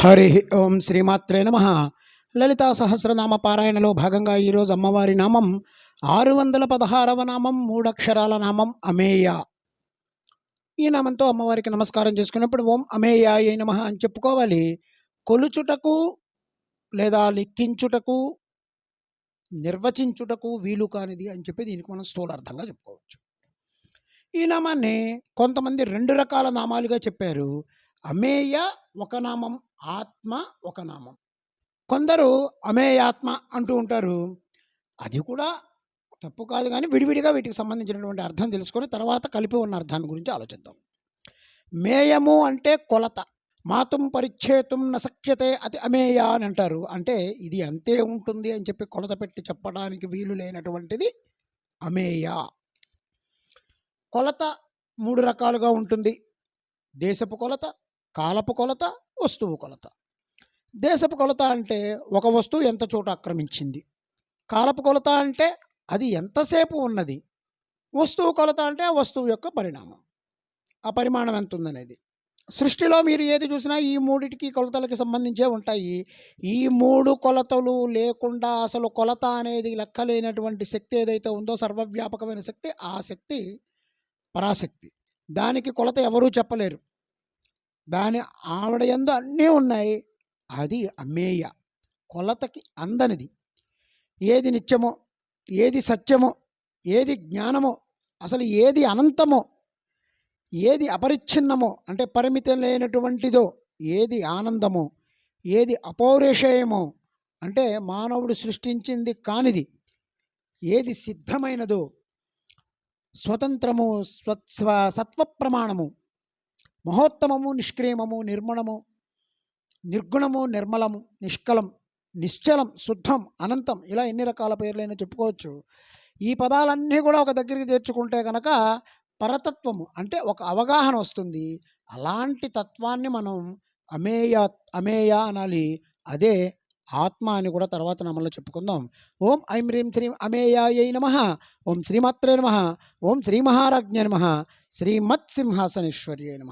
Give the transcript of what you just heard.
హరి ఓం శ్రీమాత్రే నమ. లలితా సహస్రనామ పారాయణలో భాగంగా ఈరోజు అమ్మవారి నామం ఆరు వందల పదహారవ నామం మూడక్షరాల నామం అమేయ. ఈ నామంతో అమ్మవారికి నమస్కారం చేసుకున్నప్పుడు ఓం అమేయాయ నమ అని చెప్పుకోవాలి. కొలుచుటకు లేదా లెక్కించుటకు నిర్వచించుటకు వీలు కానిది అని చెప్పి దీనికి మనం స్థూలార్థంగా చెప్పుకోవచ్చు. ఈ నామాన్ని కొంతమంది రెండు రకాల నామాలుగా చెప్పారు. అమేయ ఒక నామం ఆత్మ ఒక నామం. కొందరు అమేయాత్మ అంటూ ఉంటారు. అది కూడా తప్పు కాదు కానీ విడివిడిగా వీటికి సంబంధించినటువంటి అర్థం తెలుసుకొని తర్వాత కలిపి ఉన్న అర్థాన్ని గురించి ఆలోచిద్దాం. మేయము అంటే కొలత. మాతుం పరిచ్ఛేతుం నశక్యతే అతి అమేయ అని అంటారు. అంటే ఇది అంతే ఉంటుంది అని చెప్పి కొలత పెట్టి చెప్పడానికి వీలు లేనటువంటిది అమేయ. కొలత మూడు రకాలుగా ఉంటుంది. దేశపు కొలత కాలపు కొలత వస్తువు కొలత. దేశపు కొలత అంటే ఒక వస్తువు ఎంత చోట ఆక్రమించింది? కాలపు కొలత అంటే అది ఎంతసేపు ఉన్నది? వస్తువు కొలత అంటే ఆ వస్తువు యొక్క పరిణామం. ఆ పరిమాణం ఎంత ఉందనేది సృష్టిలో మీరు ఏది చూసినా ఈ మూడిటికి కొలతలకి సంబంధించే ఉంటాయి. ఈ మూడు కొలతలు లేకుండా అసలు కొలత అనేది లెక్కలేనటువంటి శక్తి ఏదైతే ఉందో సర్వవ్యాపకమైన శక్తి ఆ శక్తి పరాశక్తి. దానికి కొలత ఎవరూ చెప్పలేరు. దాని ఆవిడ ఎందు అన్నీ ఉన్నాయి. అది అమ్మేయ. కొలతకి అందనిది. ఏది నిత్యమో ఏది సత్యమో ఏది జ్ఞానమో అసలు ఏది అనంతమో ఏది అపరిచ్ఛిన్నమో అంటే పరిమితం లేనటువంటిదో ఏది ఆనందమో ఏది అపౌరేషయమో అంటే మానవుడు సృష్టించింది కానిది ఏది సిద్ధమైనదో స్వతంత్రము స్వత్స్వ సత్వ ప్రమాణము మహోత్తమము నిష్క్రియమము నిర్మణము నిర్గుణము నిర్మలము నిష్కలం నిశ్చలం శుద్ధం అనంతం ఇలా ఎన్ని రకాల పేర్లైనా చెప్పుకోవచ్చు. ఈ పదాలన్నీ కూడా ఒక దగ్గరికి చేర్చుకుంటే కనుక పరతత్వము అంటే ఒక అవగాహన వస్తుంది. అలాంటి తత్వాన్ని మనం అమేయ అమేయ అనాలి. అదే ఆత్మ అని కూడా తర్వాత నమలో చెప్పుకుందాం. ఓం ఐం హ్రీం శ్రీం అమేయాయ నమ. ఓం శ్రీమాత్రే నమ. ఓం శ్రీ మహారాజ్ఞ నమ. శ్రీమత్ సింహాసనేశ్వర్యే నమ.